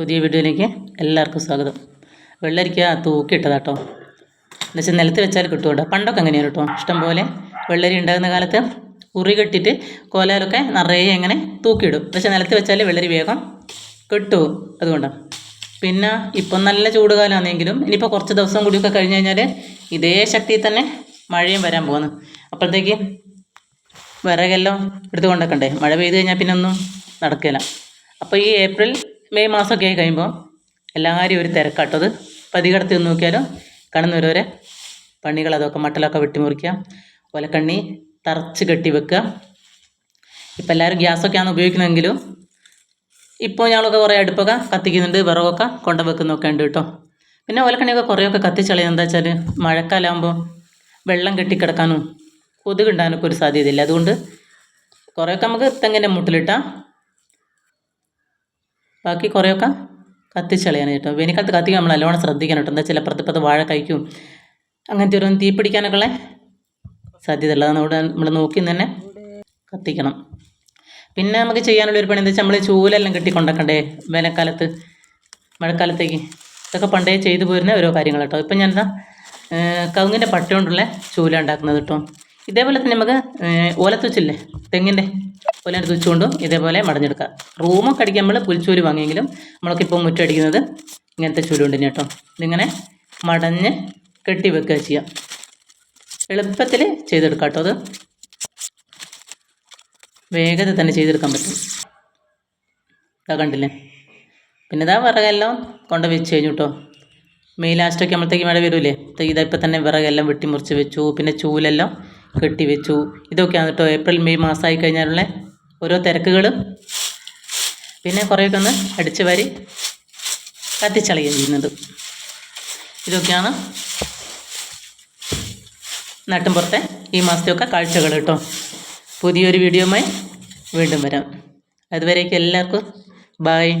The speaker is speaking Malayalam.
പുതിയ വീഡിയോയിലേക്ക് എല്ലാവർക്കും സ്വാഗതം. വെള്ളരിക്ക തൂക്കിയിട്ടതാട്ടോ എന്നുവെച്ചാൽ നിലത്ത് വെച്ചാൽ കിട്ടും കേട്ടോ പണ്ടൊക്കെ അങ്ങനെയാണ് കേട്ടോ ഇഷ്ടംപോലെ വെള്ളരി ഉണ്ടാകുന്ന കാലത്ത് ഉറി കെട്ടിയിട്ട് കോലാലൊക്കെ നിറയെ ഇങ്ങനെ തൂക്കിയിടും. പക്ഷെ നിലത്ത് വെച്ചാൽ വെള്ളരി വേഗം കിട്ടും അതുകൊണ്ടാണ് പിന്നെ ഇപ്പം നല്ല ചൂട് കാലമാണെങ്കിലും ഇനിയിപ്പോൾ കുറച്ച് ദിവസം കൂടിയൊക്കെ കഴിഞ്ഞ് കഴിഞ്ഞാൽ ഇതേ ശക്തിയിൽ തന്നെ മഴയും വരാൻ പോകുന്നു അപ്പോഴത്തേക്ക് വിറകെല്ലാം എടുത്ത് ഉണ്ടേ മഴ പെയ്ത് കഴിഞ്ഞാൽ പിന്നെ ഒന്നും നടക്കില്ല അപ്പോൾ ഈ ഏപ്രിൽ മെയ് മാസമൊക്കെ ആയി കഴിയുമ്പോൾ എല്ലാവരും ഒരു തിരക്കാട്ടത് പതികടത്ത് നിന്ന് നോക്കിയാലും? കണ്ണുന്നവരോരെ പണികൾ അതൊക്കെ മട്ടലൊക്കെ വെട്ടിമുറിക്കുക ഒലക്കണ്ണി തറച്ച് കെട്ടി വെക്കുക. ഇപ്പം എല്ലാവരും ഗ്യാസൊക്കെയാണ് ഉപയോഗിക്കുന്നതെങ്കിലും ഇപ്പോൾ ഞങ്ങളൊക്കെ കുറേ അടുപ്പൊക്കെ കത്തിക്കുന്നുണ്ട് വിറകൊക്കെ കൊണ്ടു വെക്കുന്നൊക്കെ ഉണ്ട് കേട്ടോ. പിന്നെ ഒലക്കണ്ണിയൊക്കെ കുറേയൊക്കെ കത്തിച്ചളയുന്നത് എന്താ വെച്ചാൽ മഴക്കാലമാകുമ്പോൾ വെള്ളം കെട്ടിക്കിടക്കാനും കൊതുകുണ്ടാകാനൊക്കെ ഒരു സാധ്യതയില്ല. അതുകൊണ്ട് കുറേയൊക്കെ നമുക്ക് തെങ്ങിന്റെ മുട്ടിലിട്ടാൽ ബാക്കി കുറേയൊക്കെ കത്തിച്ചളയാണ് കേട്ടോ. വേനൽക്കാലത്ത് കത്തിക്കാൻ നമ്മൾ നല്ലോണം ശ്രദ്ധിക്കണം കേട്ടോ. എന്താ ചില അപ്പുറത്ത് വാഴ കഴിക്കും. അങ്ങനത്തെ ഒരു തീ പിടിക്കാനൊക്കെ സാധ്യത ഉള്ളത് അതുകൊണ്ട് നമ്മൾ നോക്കി തന്നെ കത്തിക്കണം. പിന്നെ നമുക്ക് ചെയ്യാനുള്ള ഒരു പണി എന്താ വെച്ചാൽ നമ്മൾ ചൂലെല്ലാം കെട്ടി കൊണ്ടക്കണ്ടേ വേനൽക്കാലത്ത് മഴക്കാലത്തേക്ക്. ഇതൊക്കെ പണ്ടേ ചെയ്തു പോരുന്ന ഓരോ കാര്യങ്ങൾ കേട്ടോ. ഇപ്പം ഞാനെന്താ കവുങ്ങിന്റെ പട്ട കൊണ്ടുള്ള ചൂല ഉണ്ടാക്കുന്നത് കേട്ടോ. ഇതേപോലെ തന്നെ നമുക്ക് ഓലത്തുച്ചില്ലേ തെങ്ങിന്റെ ഓലേന്റെ വെച്ചുകൊണ്ടും കൊണ്ടും ഇതേപോലെ മടഞ്ഞെടുക്കുക. റൂമൊക്കെ അടിക്കാൻ നമ്മൾ പുൽച്ചൂര് വാങ്ങിയെങ്കിലും നമ്മളൊക്കെ ഇപ്പോൾ മുറ്റടിക്കുന്നത് ഇങ്ങനത്തെ ചൂൽ കൊണ്ട് തന്നെ കേട്ടോ. ഇതിങ്ങനെ മടഞ്ഞ് കെട്ടി വെക്കുക ചെയ്യാം. എളുപ്പത്തിൽ ചെയ്തെടുക്കാം കേട്ടോ അത്. വേഗത തന്നെ ചെയ്തെടുക്കാൻ പറ്റും. ഇതാ കണ്ടില്ലേ? പിന്നെ ഇതാ വിറകെല്ലാം കൊണ്ട് വെച്ച് കഴിഞ്ഞു കേട്ടോ. മെയ് ലാസ്റ്റൊക്കെ ആകുമ്പോഴത്തേക്ക് മഴ വരൂലേ? ഇതാ ഇപ്പം തന്നെ വിറകെല്ലാം വെട്ടിമുറിച്ച് വെച്ചു. പിന്നെ ചൂലെല്ലാം കെട്ടി വെച്ചു. ഇതൊക്കെയാണ് കേട്ടോ. ഏപ്രിൽ മെയ് മാസമായി കഴിഞ്ഞാലുള്ള ഓരോ തിരക്കുകളും. പിന്നെ കുറേയൊക്കെ ഒന്ന് അടിച്ചു വരി കത്തിച്ചളയുകയും ചെയ്യുന്നത്. ഇതൊക്കെയാണ് നാട്ടിൻപുറത്തെ ഈ മാസത്തെയൊക്കെ കാഴ്ചകൾ കേട്ടോ. പുതിയൊരു വീഡിയോയുമായി വീണ്ടും വരാം. അതുവരേക്കും എല്ലാവർക്കും. ബായ്